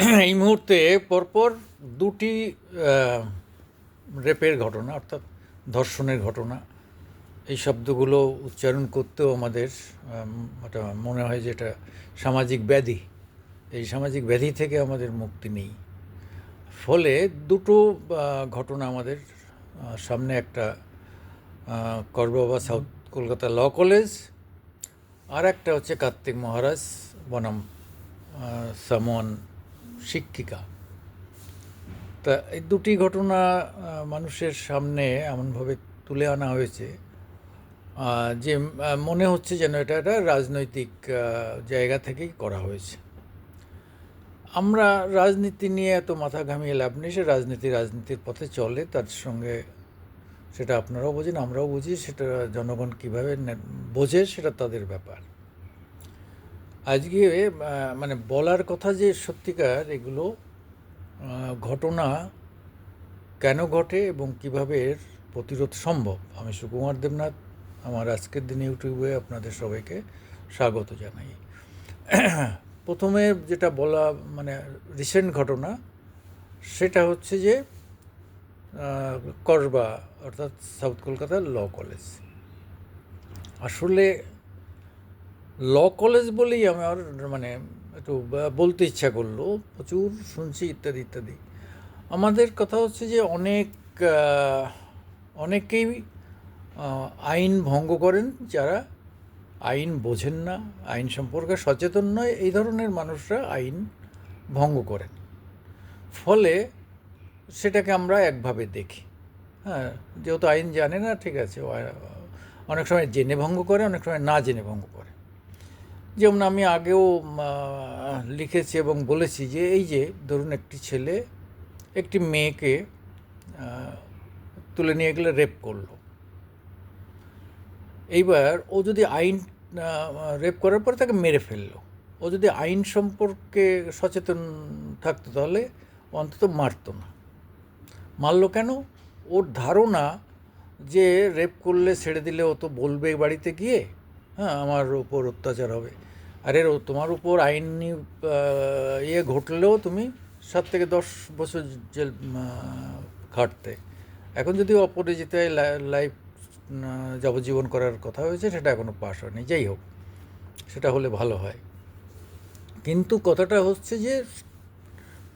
এই মুহূর্তে পরপর দুটি রেপের ঘটনা অর্থাৎ ধর্ষণের ঘটনা এই শব্দগুলো উচ্চারণ করতেও আমাদের আম, একটা মনে হয় যে এটা সামাজিক ব্যাধি। এই সামাজিক ব্যাধি থেকে আমাদের মুক্তি নেই। ফলে দুটো ঘটনা আমাদের সামনে একটা করবাবা সাউথ কলকাতা ল কলেজ আর একটা হচ্ছে কার্তিক মহারাজ বনাম সামন শিক্ষিকা। তা এই দুটি ঘটনা মানুষের সামনে এমনভাবে তুলে আনা হয়েছে যে মনে হচ্ছে যেন এটা একটা রাজনৈতিক জায়গা থেকেই করা হয়েছে। আমরা রাজনীতি নিয়ে এত মাথা ঘামিয়ে লাভ নেই, সে রাজনীতি রাজনীতির পথে চলে, তার সঙ্গে সেটা আপনারাও বোঝেন, আমরাও বুঝি, সেটা জনগণ কীভাবে বোঝে, সেটা তাদের ব্যাপার। আজকে মানে বলার কথা যে সত্যিকার এগুলো ঘটনা কেন ঘটে এবং কীভাবে এর প্রতিরোধ সম্ভব, আমি সুকুমার দেবনাথ, আমার আজকের দিনে ইউটিউবে আপনাদের সবাইকে স্বাগত জানাই। প্রথমে যেটা বলা মানে রিসেন্ট ঘটনা, সেটা হচ্ছে যে করবা, অর্থাৎ সাউথ কলকাতার ল কলেজ। আসলে ল কলেজ বলেই আমার মানে একটু বলতে ইচ্ছা করল। প্রচুর শুনছি ইত্যাদি ইত্যাদি। আমাদের কথা হচ্ছে যে অনেক অনেকেই আইন ভঙ্গ করেন যারা আইন বোঝেন না, আইন সম্পর্কে সচেতন নয়, এই ধরনের মানুষরা আইন ভঙ্গ করেন। ফলে সেটাকে আমরা একভাবে দেখি। হ্যাঁ যেহেতু আইন জানে না, ঠিক আছে অনেক সময় জেনে ভঙ্গ করে, অনেক সময় না জেনে ভঙ্গ করে। যেমন আমি আগেও লিখেছি এবং বলেছি যে, এই যে ধরুন একটি ছেলে একটি মেয়েকে তুলে নিয়ে গেলে রেপ করল। এইবার ও যদি আইন রেপ করার পরে তাকে মেরে ফেলল। ও যদি আইন সম্পর্কে সচেতন থাকতো তাহলে অন্তত মারতো না। মারলো কেন? ওর ধারণা যে রেপ করলে ছেড়ে দিলে ও তো বলবে বাড়িতে গিয়ে। হ্যাঁ আমার উপর অত্যাচার হবে। আরে ও তোমার উপর আইনি ইয়ে ঘটলেও তুমি সাত থেকে দশ বছর জেল খাটতে। এখন যদি অপরাজিতায় লাইফ যাবজ্জীবন করার কথা হয়েছে, সেটা এখনও পাশ হয়নি। যাই হোক, সেটা হলে ভালো হয়। কিন্তু কথাটা হচ্ছে যে,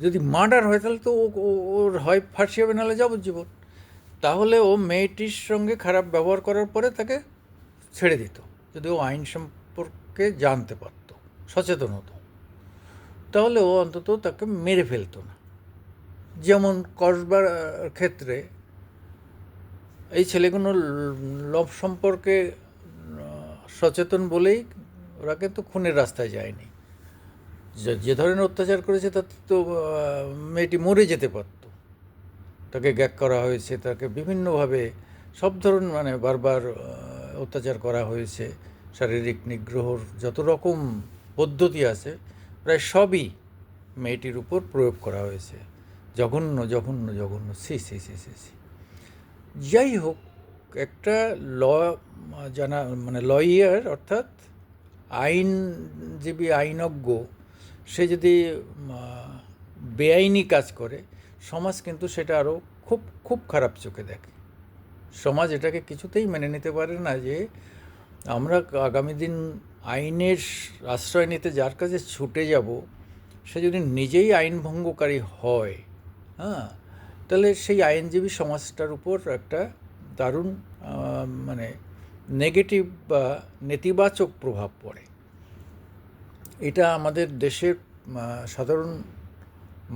যদি মার্ডার হয়, তাহলে তো ও- ওর হয়, ফাঁসি হবে, নাহলে যাবজ্জীবন। তাহলে ও মেয়েটির সঙ্গে খারাপ ব্যবহার করার পরে তাকে ছেড়ে দিত। যদি ও আইন সম্পর্কে জানতে পারত, সচেতন হতো। তাহলে ও অন্তত তাকে মেরে ফেলতো না। যেমন কসবার ক্ষেত্রে এই ছেলেগুলো লভ সম্পর্কে সচেতন বলেই ওরা কিন্তু খুনের রাস্তায় যায়নি। যে- ধরনের অত্যাচার করেছে তাতে তো মেয়েটি মরে যেতে পারত। তাকে গ্যাগ করা হয়েছে, তাকে বিভিন্নভাবে সব ধরনের মানে বারবার অত্যাচার করা হয়েছে, শারীরিক নিগ্রহর যত রকম পদ্ধতি আছে, প্রায় সবই মেয়েটির উপর প্রয়োগ করা হয়েছে। জঘন্য জঘন্য জঘন্য, সি সি সি সি সি। যাই হোক, একটা ল, জানা মানে লয়ার অর্থাৎ আইনজীবী, আইনজ্ঞ, সে যদি বেআইনি কাজ করে, সমাজ কিন্তু সেটা আরও খুব খুব খারাপ চোখে দেখে। সমাজ এটাকে কিছুতেই মেনে নিতে পারে না যে আমরা আগামী দিন আইনের আশ্রয় নিতে যার কাছে ছুটে যাব, সে যদি নিজেই আইন ভঙ্গকারী হয় হ্যাঁ তাহলে সেই আইনজীবী সমাজটার উপর একটা দারুণ মানে নেগেটিভ বা নেতিবাচক প্রভাব পড়ে। এটা আমাদের দেশের সাধারণ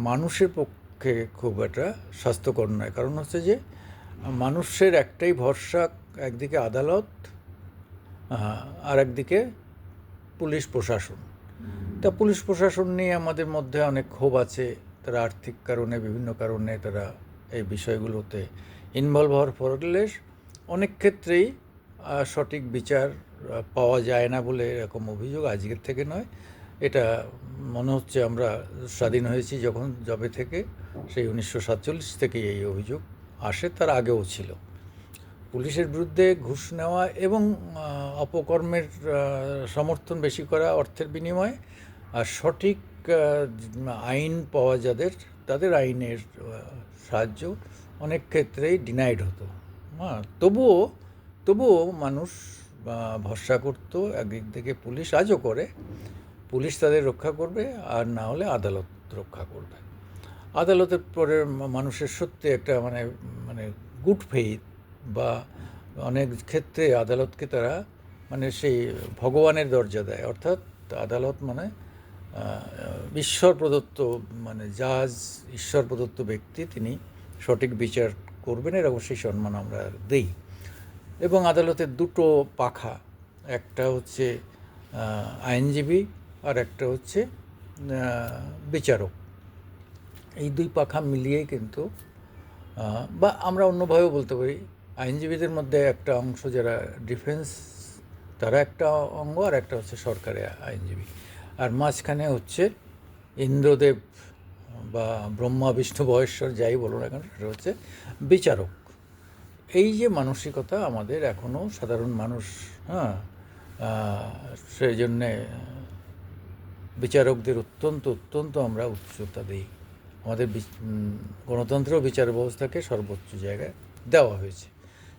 মানুষের পক্ষে খুব একটা স্বাস্থ্যকর নয়। কারণ হচ্ছে যে মানুষের একটাই ভরসা একদিকে আদালত আর একদিকে পুলিশ প্রশাসন। তা পুলিশ প্রশাসন নিয়ে আমাদের মধ্যে অনেক ক্ষোভ আছে। তারা আর্থিক কারণে বিভিন্ন কারণে তারা এই বিষয়গুলোতে ইনভলভ হওয়ার ফলে অনেক ক্ষেত্রেই সঠিক বিচার পাওয়া যায় না বলে এরকম অভিযোগ আজকের থেকে নয়। এটা মনে হচ্ছে আমরা স্বাধীন হয়েছি যখন জবে থেকে সেই উনিশশো সাতচল্লিশ থেকে এই অভিযোগ। আসে, তার আগেও ছিল। পুলিশের বিরুদ্ধে ঘুষ নেওয়া এবং অপকর্মের সমর্থন বেশি করা অর্থের বিনিময়ে, আর সঠিক আইন পাওয়া যাদের, তাদের আইনের সাহায্য অনেক ক্ষেত্রেই ডিনাইড হতো। হ্যাঁ তবুও তবুও মানুষ ভরসা করতো, একদিক থেকে পুলিশ আজও করে, পুলিশ তাদের রক্ষা করবে, আর না হলে আদালত রক্ষা করবে। আদালতের পরে মানুষের সত্যি একটা মানে মানে গুড ফেইথ বা অনেক ক্ষেত্রে আদালতকে তারা মানে সেই ভগবানের দরজা দেয়। অর্থাৎ আদালত মানে ঈশ্বর প্রদত্ত মানে জাজ, ঈশ্বর প্রদত্ত ব্যক্তি তিনি সঠিক বিচার করবেন এরকম সেই সম্মান আমরা দেই। এবং আদালতের দুটো পাখা, একটা হচ্ছে আইনজীবী আর একটা হচ্ছে বিচারক। এই দুই পাখা মিলিয়েই কিন্তু বা আমরা অন্যভাবেও বলতে পারি, আইনজীবীদের মধ্যে একটা অংশ যারা ডিফেন্স, তারা একটা অঙ্গ আর একটা হচ্ছে সরকারি আইনজীবী। আর মাঝখানে হচ্ছে ইন্দ্রদেব বা ব্রহ্মা বিষ্ণু বয়েশ্বর যাই বলুন এখন সেটা হচ্ছে বিচারক। এই যে মানসিকতা আমাদের এখনও সাধারণ মানুষ হ্যাঁ সেই জন্যে বিচারকদের অত্যন্ত অত্যন্ত আমরা উচ্চতা দিই। আমাদের গণতন্ত্র বিচার ব্যবস্থাকে সর্বোচ্চ জায়গায় দেওয়া হয়েছে।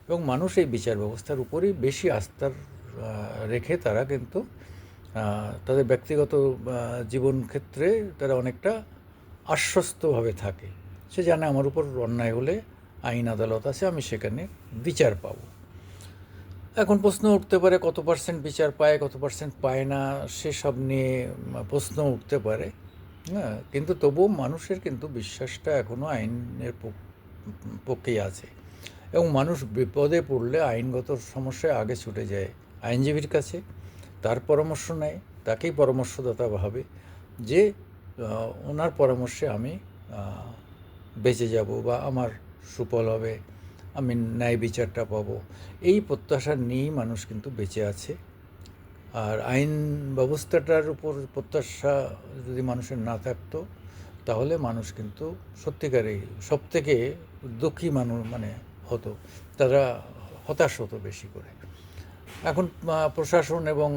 এবং মানুষ এই বিচার ব্যবস্থার উপরই বেশি আস্থার রেখে তারা কিন্তু তাদের ব্যক্তিগত জীবন ক্ষেত্রে তারা অনেকটা আশ্বস্তভাবে থাকে। সে জানে আমার উপর অন্যায় হলে আইন আদালত আছে, আমি সেখানে বিচার পাব। এখন প্রশ্ন উঠতে পারে, কত পার্সেন্ট বিচার পায়, কত পার্সেন্ট পায় না, সেসব নিয়ে প্রশ্ন উঠতে পারে। হ্যাঁ কিন্তু তবুও মানুষের কিন্তু বিশ্বাসটা এখনও আইনের পক- পক্ষেই আছে। এবং মানুষ বিপদে পড়লে আইনগত সমস্যায় আগে ছুটে যায়। আইনজীবীর কাছে তার পরামর্শ নেয়, তাকেই পরামর্শদাতা ভাবে যে ওনার পরামর্শে আমি বেঁচে যাব বা আমার সুফল হবে, আমি ন্যায় বিচারটা পাবো। এই প্রত্যাশা নিয়েই মানুষ কিন্তু বেঁচে আছে। আর আইন ব্যবস্থাটার উপর প্রত্যাশা যদি মানুষের না থাকতো, তাহলে মানুষ কিন্তু সত্যিকারেই সব থেকে দুঃখী মানুষ মানে হতো, তারা হতাশ হতো বেশি করে। এখন প্রশাসন এবং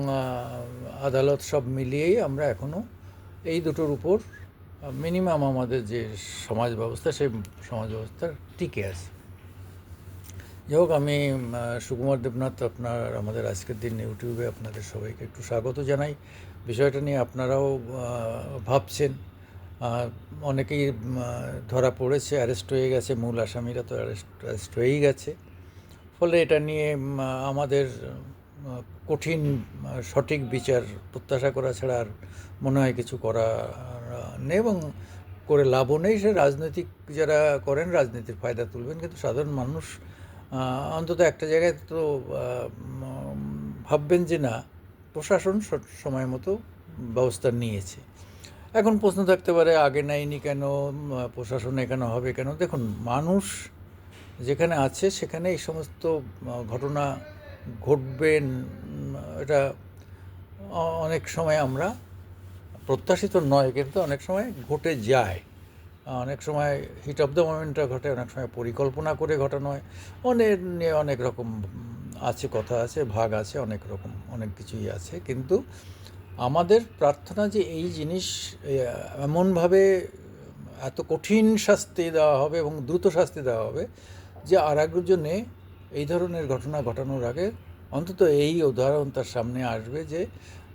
আদালত সব মিলিয়েই আমরা এখনও এই দুটোর উপর মিনিমাম আমাদের যে সমাজ ব্যবস্থা, সেই সমাজ ব্যবস্থা টিকে আছে। যাই হোক, আমি সুকুমার দেবনাথ আপনার, আমাদের আজকের দিন ইউটিউবে আপনাদের সবাইকে একটু স্বাগত জানাই। বিষয়টা নিয়ে আপনারাও ভাবছেন। অনেকেই ধরা পড়েছে অ্যারেস্ট হয়ে গেছে, মূল আসামিরা তো অ্যারেস্ট অ্যারেস্ট হয়েই গেছে। ফলে এটা নিয়ে আমাদের কঠিন সঠিক বিচার প্রত্যাশা করা ছাড়া আর মনে হয় কিছু করা নেই এবং করে লাভও নেই। সে রাজনৈতিক যারা করেন, রাজনীতির ফায়দা তুলবেন। কিন্তু সাধারণ মানুষ অন্তত একটা জায়গায় তো ভাববেন যে না, প্রশাসন সময় মতো ব্যবস্থা নিয়েছে। এখন প্রশ্ন থাকতে পারে, আগে নেয়নি কেন প্রশাসন এখানে হবে কেন? দেখুন, মানুষ যেখানে আছে সেখানে এই সমস্ত ঘটনা ঘটবেন এটা অনেক সময় আমরা প্রত্যাশিত নয়, কিন্তু অনেক সময় ঘটে যায়। অনেক সময় হিট অফ দ্য মোমেন্টটা ঘটে, অনেক সময় পরিকল্পনা করে ঘটানো হয়। অনেক নিয়ে অনেক রকম আছে, কথা আছে, ভাগ আছে, অনেক রকম, অনেক কিছুই আছে। কিন্তু আমাদের প্রার্থনা যে এই জিনিস এমনভাবে এত কঠিন শাস্তি দেওয়া হবে এবং দ্রুত শাস্তি দেওয়া হবে যে আর একজনে এই ধরনের ঘটনা ঘটানোর আগে অন্তত এই উদাহরণ তার সামনে আসবে যে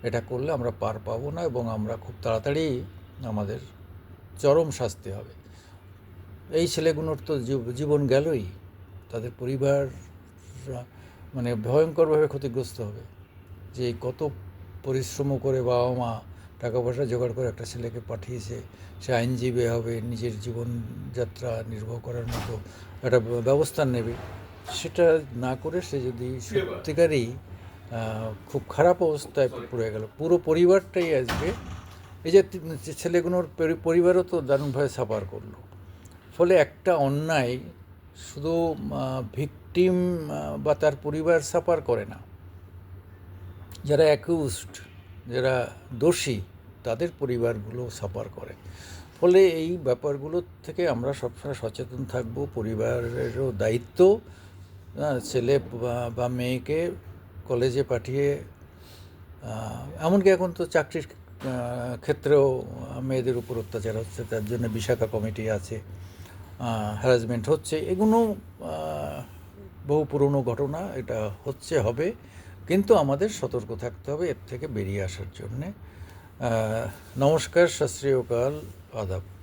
এটা করলে আমরা পার পাবো না এবং আমরা খুব তাড়াতাড়ি আমাদের চরম শাস্তি হবে। এই ছেলেগুলোর তো জীবন গেলই। তাদের পরিবার মানে ভয়ঙ্করভাবে ক্ষতিগ্রস্ত হবে। যে কত পরিশ্রম করে বাবা মা টাকা পয়সা জোগাড় করে একটা ছেলেকে পাঠিয়েছে, সে আইনজীবী হবে, নিজের জীবনযাত্রা নির্বাহ করার মতো একটা ব্যবস্থা নেবে। সেটা না করে সে যদি সত্যিকারই খুব খারাপ অবস্থায় পড়ে গেল। পুরো পরিবারটাই আসবে এই যে ছেলেগুলোর পরিবারও তো দারুণভাবে সাফার করল। ফলে একটা অন্যায় শুধু ভিকটিম বা তার পরিবার সাফার করে না। যারা অ্যাকিউজড, যারা দোষী, তাদের পরিবারগুলো সাফার করে। ফলে এই ব্যাপারগুলো থেকে আমরা সবসময় সচেতন থাকব, পরিবারেরও দায়িত্ব ছেলে বা মেয়েকে কলেজে পাঠিয়ে এমনকি এখন তো চাকরির ক্ষেত্রেও মেয়েদের উপর অত্যাচার হচ্ছে, তার জন্য বিশাখা কমিটি আছে হ্যারাসমেন্ট হচ্ছে। এগুলো বহু পুরনো ঘটনা, এটা হচ্ছে, হবে। কিন্তু আমাদের সতর্ক থাকতে হবে, এর থেকে বেরিয়ে আসার জন্যে। নমস্কার শাস্ত্রীয়কাল আদাব।